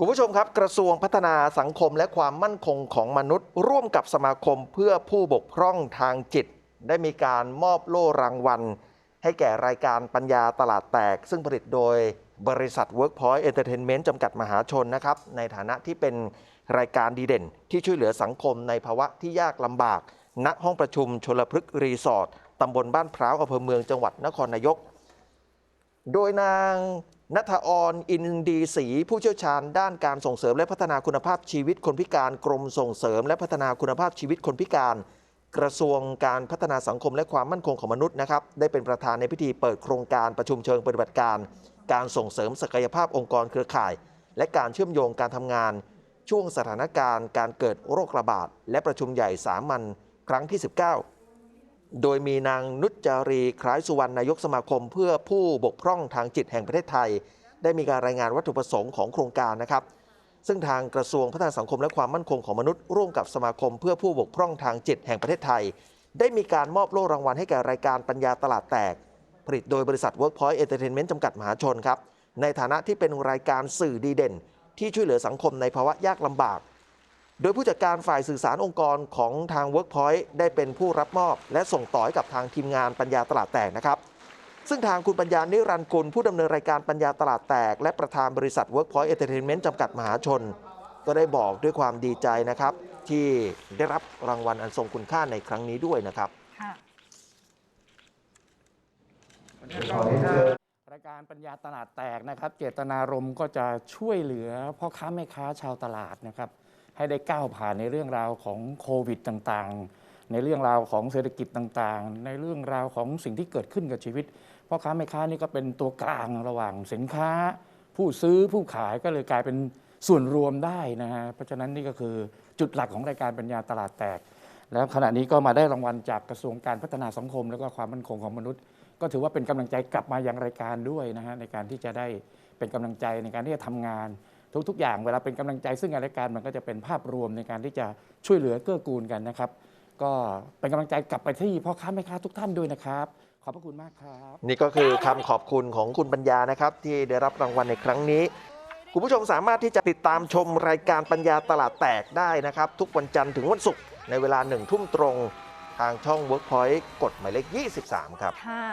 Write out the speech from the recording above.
คุณผู้ชมครับ กระทรวงพัฒนาสังคมและความมั่นคงของมนุษย์ ร่วมกับสมาคมเพื่อผู้บกพร่องทางจิต ได้มีการมอบโล่รางวัล ให้แก่รายการปัญญาตลาดแตก ซึ่งผลิตโดยบริษัท Workpoint Entertainment จำกัดมหาชนนะครับ ในฐานะที่เป็นรายการดีเด่น ที่ช่วยเหลือสังคมในภาวะที่ยากลำบาก ณห้องประชุมชลพฤกษ์รีสอร์ทตำบลบ้านพร้าวอำเภอเมืองจังหวัดนครนายก โดยนาง นัทออนอินดีศรีผู้เชี่ยวชาญด้านการส่งเสริมและพัฒนาคุณภาพชีวิตคนพิการกรมส่งเสริม และพัฒนาคุณภาพชีวิตคนพิการ กระทรวงการพัฒนาสังคมและความมั่นคงของมนุษย์นะครับได้เป็นประธานในพิธีเปิดโครงการประชุมเชิงปฏิบัติการ การส่งเสริมศักยภาพองค์กรเครือข่าย และการเชื่อมโยงการทำงาน ช่วงสถานการณ์ การเกิดโรคระบาดและประชุมใหญ่สามัญครั้งที่ 19 โดยมีนางนุจจารีคล้ายสุวรรณนายกสมาคม เพื่อผู้บกพร่องทางจิตแห่งประเทศไทย ได้มีการรายงานวัตถุประสงค์ของโครงการนะครับ ซึ่งทางกระทรวงพัฒนาสังคมและความมั่นคงของมนุษย์ร่วมกับสมาคม เพื่อผู้บกพร่องทางจิตแห่งประเทศไทย ได้มีการมอบโล่รางวัลให้แก่รายการปัญญาตลาดแตก ผลิตโดยบริษัท Workpoint Entertainment จำกัดมหาชนครับในฐานะที่เป็นรายการสื่อดีเด่น ที่ช่วยเหลือสังคมในภาวะยากลำบาก โดยผู้จัดการฝ่ายสื่อสารองค์กรของทาง Workpoint ได้เป็นผู้รับมอบ และส่งต่อให้กับทางทีมงานปัญญาตลาดแตกนะครับ ซึ่งทางคุณปัญญานิรันดร์กุลผู้ดำเนินรายการปัญญาตลาดแตก และประธานบริษัท Workpoint Entertainment จำกัดมหาชน ก็ได้บอกด้วยความดีใจนะครับ ที่ได้รับรางวัลอันทรงคุณค่าในครั้งนี้ด้วยนะครับค่ะรายการปัญญาตลาดแตกนะครับ เจตนารมณ์ก็จะช่วยเหลือพ่อค้าแม่ค้าชาวตลาดนะครับ ให้ได้ก้าวผ่านในเรื่องราวของโควิดต่างๆ ในเรื่องราวของเศรษฐกิจต่างๆ ในเรื่องราวของสิ่งที่เกิดขึ้นกับชีวิตพ่อค้าแม่ค้านี่ก็เป็นตัวกลางระหว่างสินค้า ผู้ซื้อผู้ขายก็เลยกลายเป็นส่วนรวมได้นะฮะเพราะฉะนั้นนี่ก็คือจุดหลักของรายการปัญญาตลาดแตก แล้วขณะนี้ก็มาได้รางวัลจากกระทรวงการพัฒนาสังคม และก็ความมั่นคงของมนุษย์ ก็ถือว่าเป็นกำลังใจกลับมายังรายการด้วยนะฮะในการที่จะได้เป็นกำลังใจในการที่จะทำงาน ทุกๆ อย่างเวลาเป็นกำลังใจซึ่งกันและกันมันก็จะเป็นภาพรวมในการที่จะช่วยเหลือเกื้อกูลกันนะครับ ก็เป็นกำลังใจกลับไปที่พ่อค้าแม่ค้าทุกท่านด้วยนะครับ ขอบพระคุณมากครับ นี่ก็คือคำขอบคุณของคุณปัญญานะครับ ที่ได้รับรางวัลในครั้งนี้คุณผู้ชมสามารถที่จะติดตามชมรายการปัญญาตลาดแตกได้นะครับ ทุกวันจันทร์ถึงวันศุกร์ในเวลาหนึ่งทุ่มตรง ทางช่อง Workpoint กดหมายเลข 23 ครับค่ะ